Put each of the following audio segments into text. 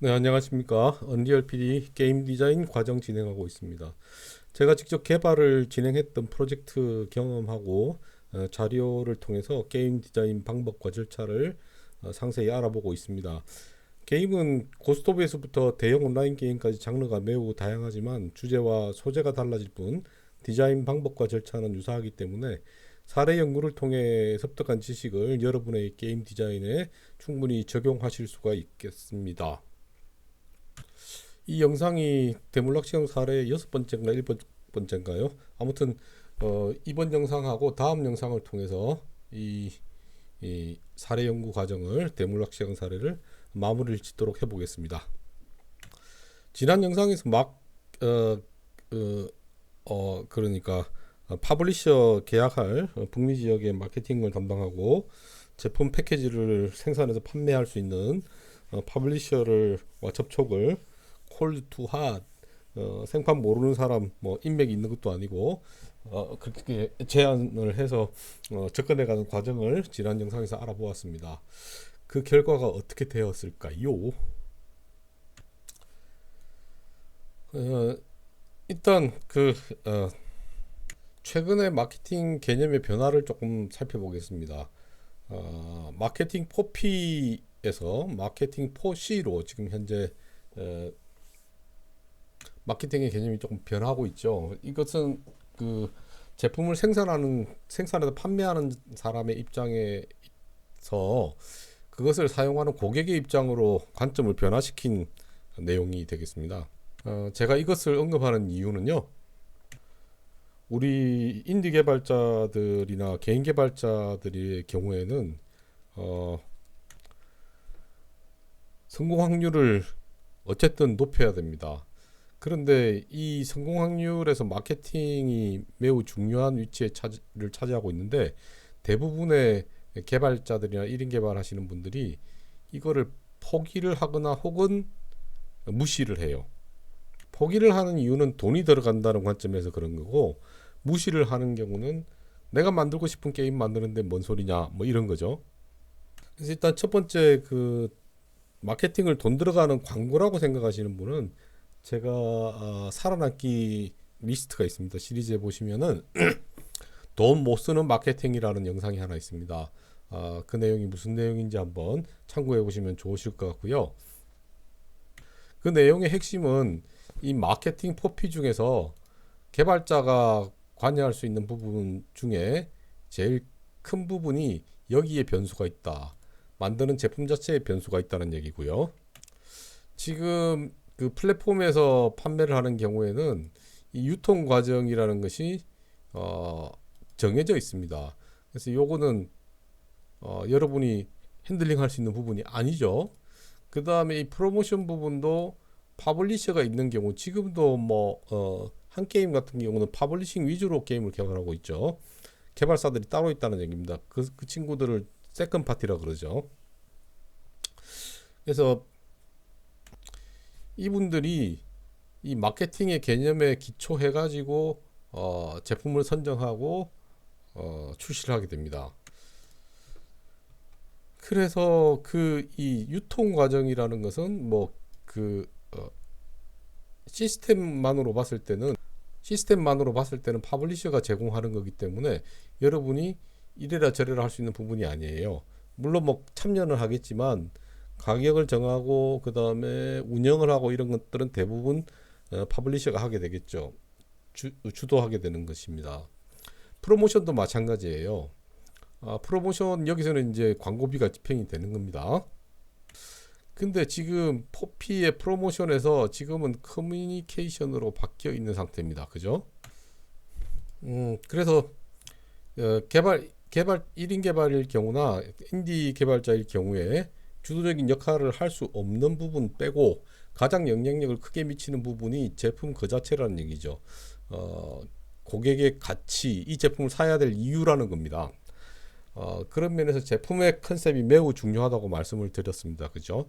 네, 안녕하십니까. 언리얼 PD 게임 디자인 과정 진행하고 있습니다. 제가 직접 개발을 진행했던 프로젝트 경험하고 어, 자료를 통해서 게임 디자인 방법과 절차를 어, 상세히 알아보고 있습니다. 게임은 고스톱에서부터 대형 온라인 게임까지 장르가 매우 다양하지만 주제와 소재가 달라질 뿐 디자인 방법과 절차는 유사하기 때문에 사례 연구를 통해 습득한 지식을 여러분의 게임 디자인에 충분히 적용하실 수가 있겠습니다. 이 영상이 대물락시형 사례 여섯 번째인가 일곱 번째인가요? 아무튼 어, 이번 영상하고 다음 영상을 통해서 이, 이 사례 연구 과정을 대물락시형 사례를 마무리를 짓도록 해보겠습니다. 지난 영상에서 막 어, 어, 어 그러니까 파블리셔 계약할 북미 지역의 마케팅을 담당하고 제품 패키지를 생산해서 판매할 수 있는 어, 파블리셔를 접촉을 콜드 투 핫, 어, 생판 모르는 사람 뭐 인맥이 있는 것도 아니고 어, 그렇게 제안을 해서 어, 접근해가는 과정을 지난 영상에서 알아보았습니다. 그 결과가 어떻게 되었을까요? 어, 일단 그 어, 최근에 마케팅 개념의 변화를 조금 살펴보겠습니다. 어, 마케팅 4P에서 마케팅 4C로 지금 현재 어, 마케팅의 개념이 조금 변하고 있죠. 이것은 그 제품을 생산하는 생산해서 판매하는 사람의 입장에서 그것을 사용하는 고객의 입장으로 관점을 변화시킨 내용이 되겠습니다. 어, 제가 이것을 언급하는 이유는요. 우리 인디 개발자들이나 개인 개발자들의 경우에는 어, 성공 확률을 어쨌든 높여야 됩니다. 그런데 이 성공 확률에서 마케팅이 매우 중요한 위치에 차지를 차지하고 있는데 대부분의 개발자들이나 1인 개발하시는 분들이 이거를 포기를 하거나 혹은 무시를 해요. 포기를 하는 이유는 돈이 들어간다는 관점에서 그런 거고 무시를 하는 경우는 내가 만들고 싶은 게임 만드는데 뭔 소리냐 뭐 이런 거죠. 그래서 일단 첫 번째 그 마케팅을 돈 들어가는 광고라고 생각하시는 분은 제가 어, 살아남기 리스트가 있습니다. 시리즈에 보시면은 돈 못 쓰는 마케팅이라는 영상이 하나 있습니다. 어, 그 내용이 무슨 내용인지 한번 참고해 보시면 좋으실 것 같고요. 그 내용의 핵심은 이 마케팅 포피 중에서 개발자가 관여할 수 있는 부분 중에 제일 큰 부분이 여기에 변수가 있다. 만드는 제품 자체에 변수가 있다는 얘기고요. 지금 그 플랫폼에서 판매를 하는 경우에는 이 유통 과정이라는 것이 어, 정해져 있습니다. 그래서 요거는 어, 여러분이 핸들링 할 수 있는 부분이 아니죠. 그 다음에 이 프로모션 부분도 파블리셔가 있는 경우 지금도 뭐 어, 한 게임 같은 경우는 파블리싱 위주로 게임을 개발하고 있죠. 개발사들이 따로 있다는 얘기입니다. 그, 그 친구들을 세컨 파티라 그러죠. 그래서 이분들이 이 마케팅의 개념에 기초해 가지고 어, 제품을 선정하고 어, 출시를 하게 됩니다. 그래서 그 이 유통 과정이라는 것은 뭐그 어, 시스템만으로 봤을 때는 시스템만으로 봤을 때는 파블리셔가 제공하는 거기 때문에 여러분이 이래라 저래라 할 수 있는 부분이 아니에요. 물론 뭐 참여는 하겠지만 가격을 정하고 그 다음에 운영을 하고 이런 것들은 대부분 어, 파블리셔가 하게 되겠죠. 주, 주도하게 되는 것입니다. 프로모션도 마찬가지예요. 아, 프로모션 여기서는 이제 광고비가 집행이 되는 겁니다. 근데 지금 포피의 프로모션에서 지금은 커뮤니케이션으로 바뀌어 있는 상태입니다. 그죠? 음, 그래서 어, 개발 개발 1인 개발일 경우나 인디 개발자일 경우에 주도적인 역할을 할 수 없는 부분 빼고 가장 영향력을 크게 미치는 부분이 제품 그 자체라는 얘기죠. 어, 고객의 가치, 이 제품을 사야 될 이유라는 겁니다. 어, 그런 면에서 제품의 컨셉이 매우 중요하다고 말씀을 드렸습니다. 그죠?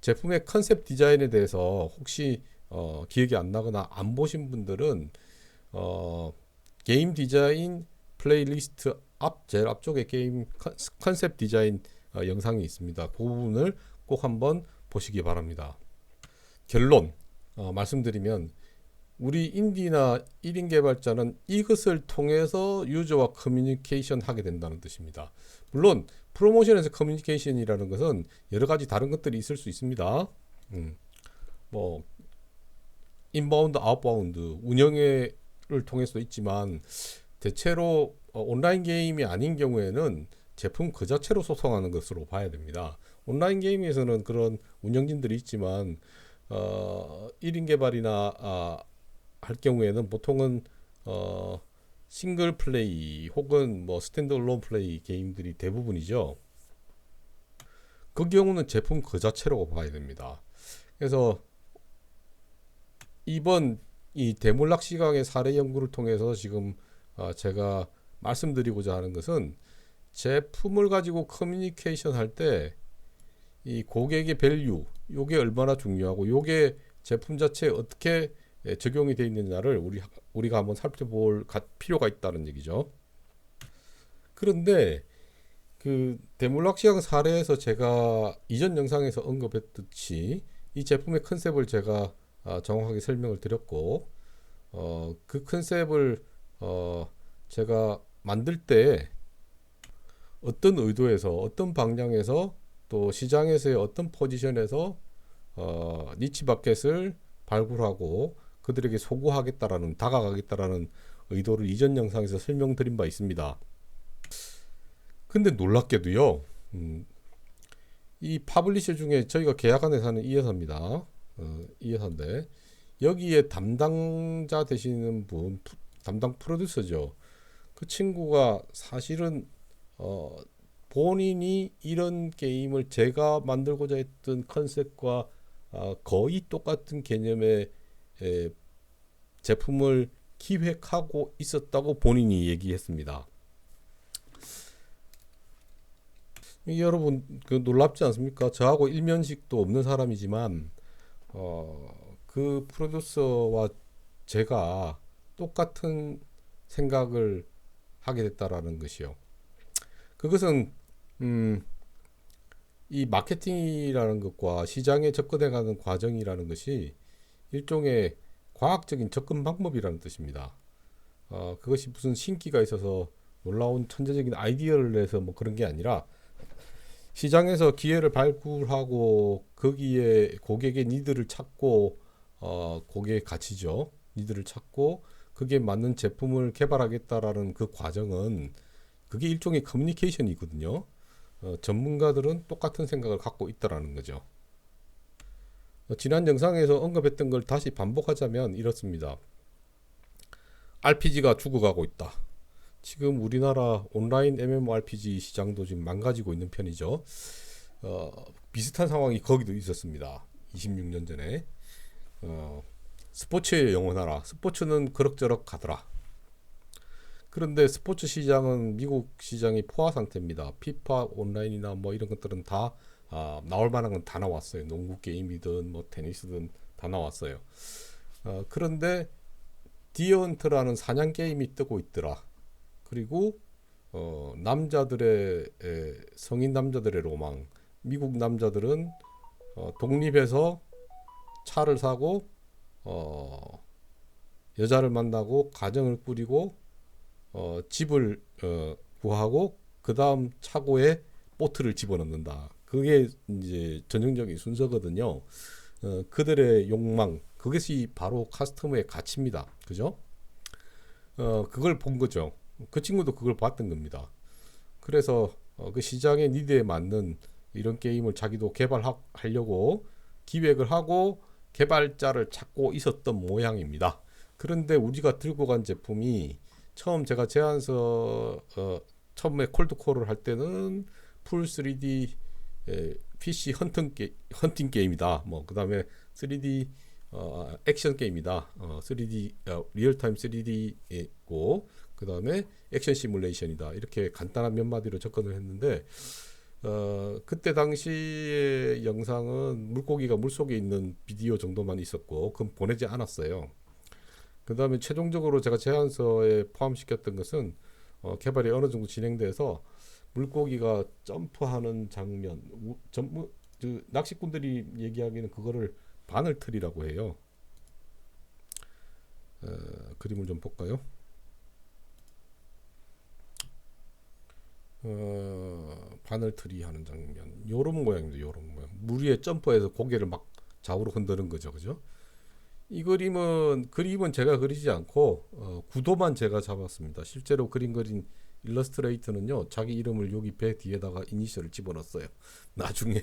제품의 컨셉 디자인에 대해서 혹시 어, 기억이 안 나거나 안 보신 분들은 어, 게임 디자인 플레이리스트 앞 제일 앞쪽에 게임 컨셉 디자인 어, 영상이 있습니다. 그 부분을 꼭 한번 보시기 바랍니다. 결론 어, 말씀드리면 우리 인디나 1인 개발자는 이것을 통해서 유저와 커뮤니케이션 하게 된다는 뜻입니다. 물론 프로모션에서 커뮤니케이션이라는 것은 여러 가지 다른 것들이 있을 수 있습니다. 음, 뭐 인바운드, 아웃바운드 운영을 통해서도 있지만 대체로 어, 온라인 게임이 아닌 경우에는 제품 그 자체로 소통하는 것으로 봐야 됩니다. 온라인 게임에서는 그런 운영진들이 있지만 어, 1인 개발이나 아, 할 경우에는 보통은 어, 싱글 플레이 혹은 뭐 스탠드얼론 플레이 게임들이 대부분이죠. 그 경우는 제품 그 자체로 봐야 됩니다. 그래서 이번 이 대물락 시각의 사례 연구를 통해서 지금 어, 제가 말씀드리고자 하는 것은 제품을 가지고 커뮤니케이션 할 때 이 고객의 밸류 요게 얼마나 중요하고 요게 제품 자체에 어떻게 예, 적용이 되어 있느냐를 우리 우리가 한번 살펴볼 가- 필요가 있다는 얘기죠. 그런데 그 대물락 시각 사례에서 제가 이전 영상에서 언급했듯이 이 제품의 컨셉을 제가 아, 정확하게 설명을 드렸고 어, 그 컨셉을 어, 제가 만들 때 어떤 의도에서 어떤 방향에서 또 시장에서의 어떤 포지션에서 어, 니치 마켓을 발굴하고 그들에게 소구하겠다라는 다가가겠다라는 의도를 이전 영상에서 설명드린 바 있습니다. 근데 놀랍게도요, 음, 이 파블리셔 중에 저희가 계약한 회사는 이 회사입니다. 어, 이 회사인데 여기에 담당자 되시는 분, 푸- 담당 프로듀서죠. 그 친구가 사실은 어, 본인이 이런 게임을 제가 만들고자 했던 컨셉과 아, 거의 똑같은 개념의 에, 제품을 기획하고 있었다고 본인이 얘기했습니다. 이 여러분 그 놀랍지 않습니까? 저하고 일면식도 없는 사람이지만 어, 그 프로듀서와 제가 똑같은 생각을 하게 됐다라는 것이요. 그것은 음, 이 마케팅이라는 것과 시장에 접근해가는 과정이라는 것이 일종의 과학적인 접근 방법이라는 뜻입니다. 어, 그것이 무슨 신기가 있어서 놀라운 천재적인 아이디어를 내서 뭐 그런 게 아니라 시장에서 기회를 발굴하고 거기에 고객의 니드를 찾고 어, 고객의 가치죠. 니드를 찾고 그게 맞는 제품을 개발하겠다라는 그 과정은 그게 일종의 커뮤니케이션이거든요. 어, 전문가들은 똑같은 생각을 갖고 있다라는 거죠. 어, 지난 영상에서 언급했던 걸 다시 반복하자면 이렇습니다. RPG가 죽어가고 있다. 지금 우리나라 온라인 MMORPG 시장도 지금 망가지고 있는 편이죠. 어, 비슷한 상황이 거기도 있었습니다. 26년 전에. 어, 스포츠에 영원하라. 스포츠는 그럭저럭 가더라. 그런데 스포츠 시장은 미국 시장이 포화 상태입니다. 피파 온라인이나 뭐 이런 것들은 다 아, 나올 만한 건 다 나왔어요. 농구 게임이든 뭐 테니스든 다 나왔어요. 어, 그런데 디언트라는 사냥 게임이 뜨고 있더라. 그리고 어, 남자들의 에, 성인 남자들의 로망. 미국 남자들은 어, 독립해서 차를 사고 어, 여자를 만나고 가정을 꾸리고 어, 집을 어, 구하고 그 다음 차고에 보트를 집어넣는다. 그게 이제 전형적인 순서거든요. 어, 그들의 욕망, 그것이 바로 카스터머의 가치입니다. 그죠? 어, 그걸 본 거죠. 그 친구도 그걸 봤던 겁니다. 그래서 어, 그 시장의 니드에 맞는 이런 게임을 자기도 개발하려고 기획을 하고 개발자를 찾고 있었던 모양입니다. 그런데 우리가 들고 간 제품이 처음 제가 제안서 어, 처음에 콜드콜을 할 때는 풀 3D 에, PC 헌팅, 게, 헌팅 게임이다. 뭐 그다음에 3D 어, 액션 게임이다. 어, 3D 어, 리얼타임 3D고 그다음에 액션 시뮬레이션이다. 이렇게 간단한 몇 마디로 접근을 했는데 어, 그때 당시의 영상은 물고기가 물속에 있는 비디오 정도만 있었고 그건 보내지 않았어요. 그 다음에 최종적으로 제가 제안서에 포함시켰던 것은 어, 개발이 어느 정도 진행돼서 물고기가 점프하는 장면, 우, 전부 그 낚시꾼들이 얘기하기는 그거를 바늘 틀이라고 해요. 어, 그림을 좀 볼까요? 어, 바늘 틀이 하는 장면. 요런 모양입니다. 요런 모양. 물 위에 점프해서 고개를 막 좌우로 흔드는 거죠. 그죠? 이 그림은 그림은 제가 그리지 않고 어, 구도만 제가 잡았습니다. 실제로 그림 그린 일러스트레이터는요 자기 이름을 여기 배 뒤에다가 이니셜을 집어넣었어요. 나중에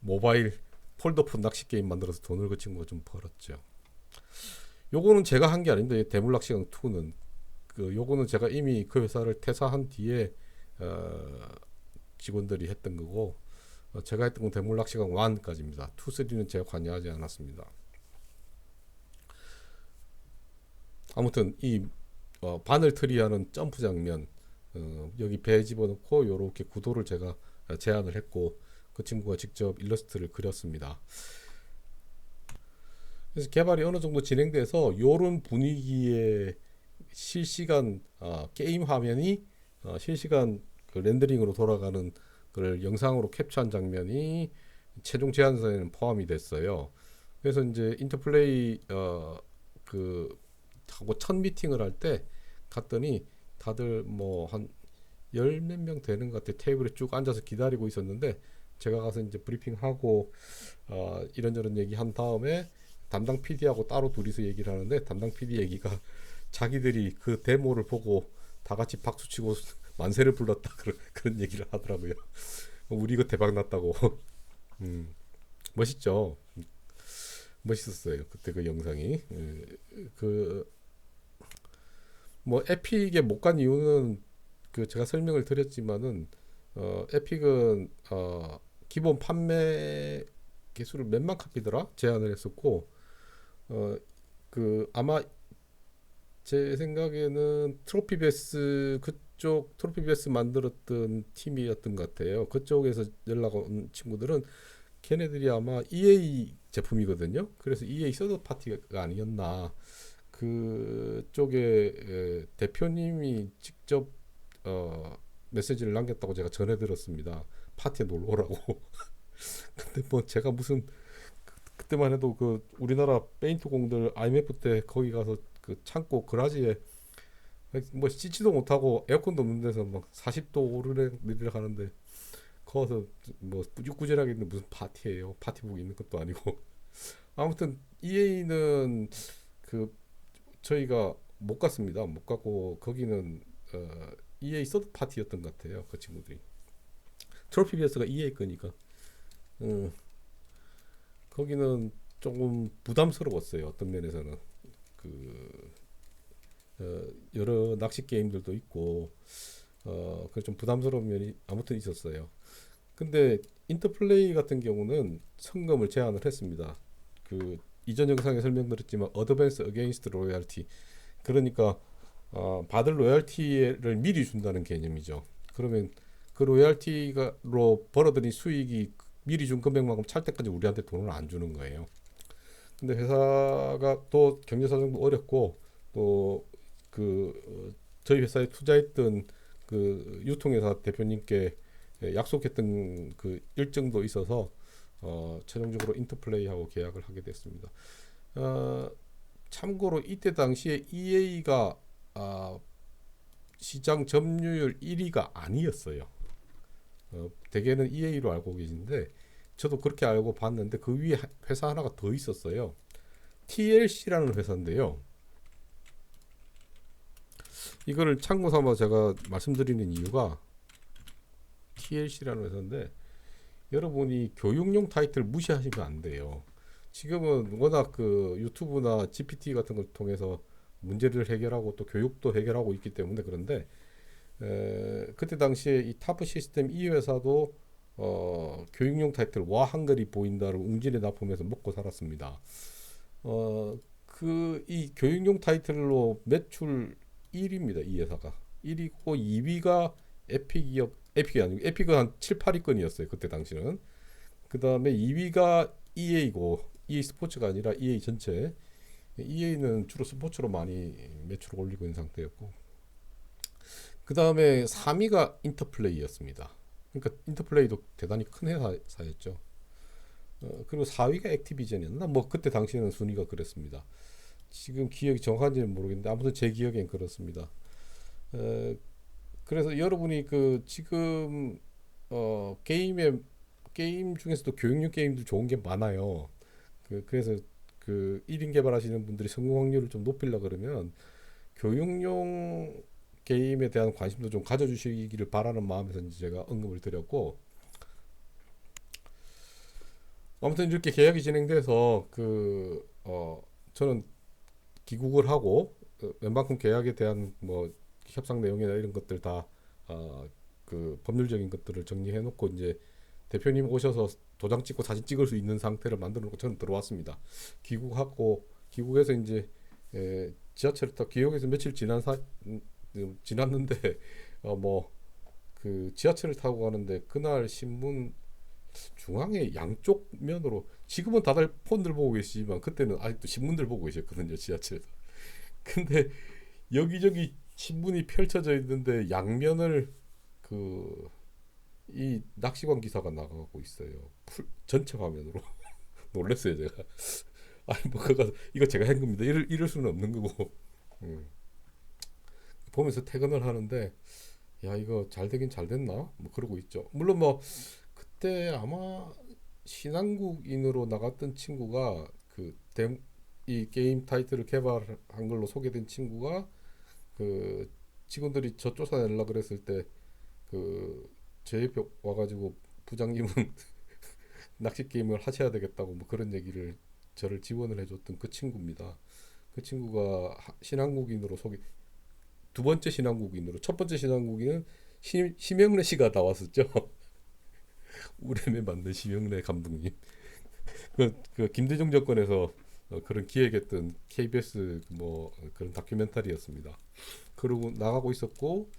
모바일 폴더폰 낚시 게임 만들어서 돈을 그 친구가 좀 벌었죠. 요거는 제가 한 게 아닌데 대물 낚시강 2는 그 요거는 제가 이미 그 회사를 퇴사한 뒤에 어, 직원들이 했던 거고 어, 제가 했던 건 대물 낚시강 1까지입니다. 2, 3는 제가 관여하지 않았습니다. 아무튼 이 어, 바늘 트리하는 점프 장면 어, 여기 배 집어넣고 요렇게 구도를 제가 제안을 했고 그 친구가 직접 일러스트를 그렸습니다. 그래서 개발이 어느 정도 진행돼서 요런 분위기의 실시간 어, 게임 화면이 어, 실시간 그 렌더링으로 돌아가는 걸 영상으로 캡처한 장면이 최종 제안서에는 포함이 됐어요. 그래서 이제 인터플레이 어, 그 하고 첫 미팅을 할 때 갔더니 다들 뭐 한 열 몇 명 되는 것 같아 테이블에 쭉 앉아서 기다리고 있었는데 제가 가서 이제 브리핑하고 어, 이런저런 얘기 한 다음에 담당 PD하고 따로 둘이서 얘기를 하는데 담당 PD 얘기가 자기들이 그 데모를 보고 다 같이 박수 치고 만세를 불렀다 그런 그런 얘기를 하더라고요. 우리 이거 대박 났다고. 음, 멋있죠. 멋있었어요. 그때 그 영상이. 그 뭐 에픽에 못 간 이유는 그 제가 설명을 드렸지만은 어 에픽은 어 기본 판매 개수를 몇만 카피더라 제안을 했었고 어 그 아마 제 생각에는 트로피 베스 그쪽 트로피 베스 만들었던 팀이었던 것 같아요. 그쪽에서 연락 온 친구들은 걔네들이 아마 EA 제품이거든요. 그래서 EA 서드 파티가 아니었나. 그쪽에 대표님이 직접 어, 메시지를 남겼다고 제가 전해 들었습니다. 파티에 놀러 오라고. 근데 뭐 제가 무슨 그, 때만 해도 그 우리나라 페인트 공들 IMF 때 거기 가서 그 창고 그라지에 뭐 씻지도 못하고 에어컨도 없는 데서 막 40도 오르락 내리락 하는데 거기서 뭐 꾸준하게 있는 무슨 파티예요. 파티복 있는 것도 아니고 아무튼 EA는 그 저희가 못 갔습니다. 못 가고 거기는 어, EA 서드 파티였던 것 같아요. 그 친구들이 트로피 비어스가 EA 거니까 어, 거기는 조금 부담스러웠어요. 어떤 면에서는 그 어, 여러 낚시 게임들도 있고 어, 그좀 부담스러운 면이 아무튼 있었어요. 근데 인터플레이 같은 경우는 성금을 제안을 했습니다. 그 이전 영상에 설명드렸지만 어드밴스 어게인스트 로열티 그러니까 어, 받을 로열티를 미리 준다는 개념이죠. 그러면 그 로열티로 벌어들인 수익이 미리 준 금액만큼 찰 때까지 우리한테 돈을 안 주는 거예요. 근데 회사가 또 경제 사정도 어렵고 또그 어, 저희 회사에 투자했던 그 유통회사 대표님께 약속했던 그 일정도 있어서 어, 최종적으로 인터플레이하고 계약을 하게 됐습니다. 어, 참고로 이때 당시에 EA가 아, 시장 점유율 1위가 아니었어요. 어, 대개는 EA로 알고 계신데 저도 그렇게 알고 봤는데 그 위에 회사 하나가 더 있었어요. TLC라는 회사인데요. 이거를 참고 삼아 제가 말씀드리는 이유가 TLC라는 회사인데 여러분이 교육용 타이틀 무시하시면 안 돼요. 지금은 워낙 그 유튜브나 GPT 같은 걸 통해서 문제를 해결하고 또 교육도 해결하고 있기 때문에 그런데 에, 그때 당시에 이 타프 시스템 이 회사도 어, 교육용 타이틀 와 한글이 보인다를 웅진에 납품해서 먹고 살았습니다. 어, 그 이 교육용 타이틀로 매출 1위입니다. 이 회사가 1위고 2위가 에픽이었 에픽이 아니고 에픽은 한 7, 8위권이었어요. 그때 당시는. 그 다음에 2위가 EA고 EA 스포츠가 아니라 EA 전체. EA는 주로 스포츠로 많이 매출을 올리고 있는 상태였고. 그 다음에 3위가 인터플레이였습니다. 그러니까 인터플레이도 대단히 큰 회사였죠. 어, 그리고 4위가 액티비전이었나? 뭐 그때 당시에는 순위가 그랬습니다. 지금 기억이 정확한지는 모르겠는데 아무튼 제 기억엔 그렇습니다. 어, 그래서 여러분이 그 지금 어, 게임에 게임 중에서도 교육용 게임도 좋은 게 많아요. 그 그래서 그 1인 개발하시는 분들이 성공 확률을 좀 높이려 그러면 교육용 게임에 대한 관심도 좀 가져주시기를 바라는 마음에서 이제 제가 언급을 드렸고 아무튼 이렇게 계약이 진행돼서 그 어 저는 귀국을 하고 어, 웬만큼 계약에 대한 뭐 협상 내용이나 이런 것들 다 어 그 법률적인 것들을 정리해 놓고 이제 대표님 오셔서 도장 찍고 사진 찍을 수 있는 상태를 만들어 놓고 저는 들어왔습니다. 귀국하고 귀국해서 이제 에, 지하철을 타 기억에서 며칠 지난 사 음, 음, 지났는데 어 뭐 그 지하철을 타고 가는데 그날 신문 중앙에 양쪽 면으로 지금은 다들 폰들 보고 계시지만 그때는 아직도 신문들 보고 계셨거든요 지하철에서 근데 여기저기 신문이 펼쳐져 있는데 양면을 그 이 낚시관 기사가 나가고 있어요. 풀, 전체 화면으로. 놀랐어요 제가. 아니 뭐 그거 이거 제가 한 겁니다. 이럴, 이럴 수는 없는 거고. 음. 보면서 퇴근을 하는데 야 이거 잘 되긴 잘 됐나? 뭐 그러고 있죠. 물론 뭐 그때 아마 신한국인으로 나갔던 친구가 그 이 게임 타이틀을 개발한 걸로 소개된 친구가 그 직원들이 저 쫓아내려 그랬을 때 그 제 옆에 와가지고 부장님은 낚시 게임을 하셔야 되겠다고 뭐 그런 얘기를 저를 지원을 해줬던 그 친구입니다. 그 친구가 하- 신한국인으로 소개 두 번째 신한국인으로 첫 번째 신한국인은 시, 심영래 씨가 나왔었죠. 우레메 만든 심영래 감독님. 그, 그 김대중 정권에서 어, 그런 기획했던 KBS 뭐 어, 그런 다큐멘터리였습니다. 그리고 나가고 있었고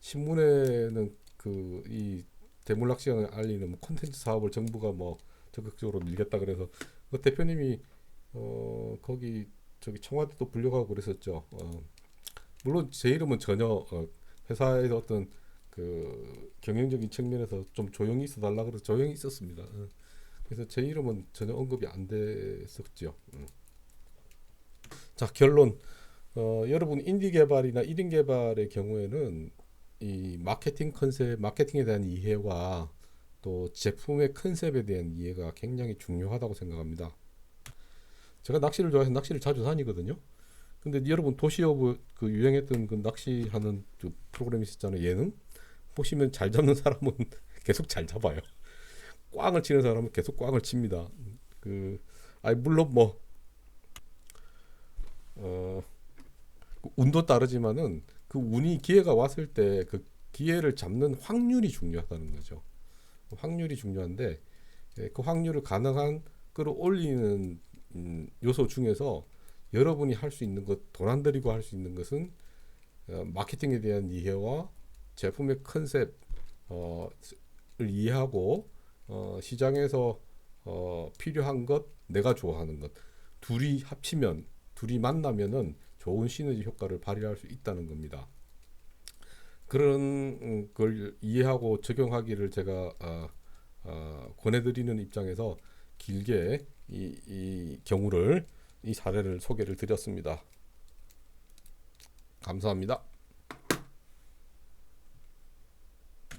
신문에는 그 이 대물낚시장을 알리는 뭐 콘텐츠 사업을 정부가 뭐 적극적으로 밀겠다 그래서 그 대표님이 어 거기 저기 청와대도 불려가고 그랬었죠. 어, 물론 제 이름은 전혀 어, 회사에서 어떤 그 경영적인 측면에서 좀 조용히 있어 달라 그래서 조용히 있었습니다. 어. 그래서 제 이름은 전혀 언급이 안 됐었죠. 음. 자 결론 어, 여러분 인디 개발이나 1인 개발의 경우에는 이 마케팅 컨셉, 마케팅에 대한 이해와 또 제품의 컨셉에 대한 이해가 굉장히 중요하다고 생각합니다. 제가 낚시를 좋아해서 낚시를 자주 다니거든요. 근데 여러분 도시오브 그 유행했던 그 낚시하는 그 프로그램 있었잖아요. 예능 보시면 잘 잡는 사람은 계속 잘 잡아요. 꽝을 치는 사람은 계속 꽝을 칩니다. 그 아니 물론 뭐 어, 그 운도 따르지만은 그 운이 기회가 왔을 때 그 기회를 잡는 확률이 중요하다는 거죠. 확률이 중요한데 예, 그 확률을 가능한 끌어올리는 음, 요소 중에서 여러분이 할 수 있는 것, 들이고 할 수 있는 것은 어, 마케팅에 대한 이해와 제품의 컨셉 어, 을 이해하고 어, 시장에서 어, 필요한 것, 내가 좋아하는 것 둘이 합치면 둘이 만나면은 좋은 시너지 효과를 발휘할 수 있다는 겁니다. 그런 음, 걸 이해하고 적용하기를 제가 어, 어, 권해드리는 입장에서 길게 이, 이 경우를 이 사례를 소개를 드렸습니다. 감사합니다.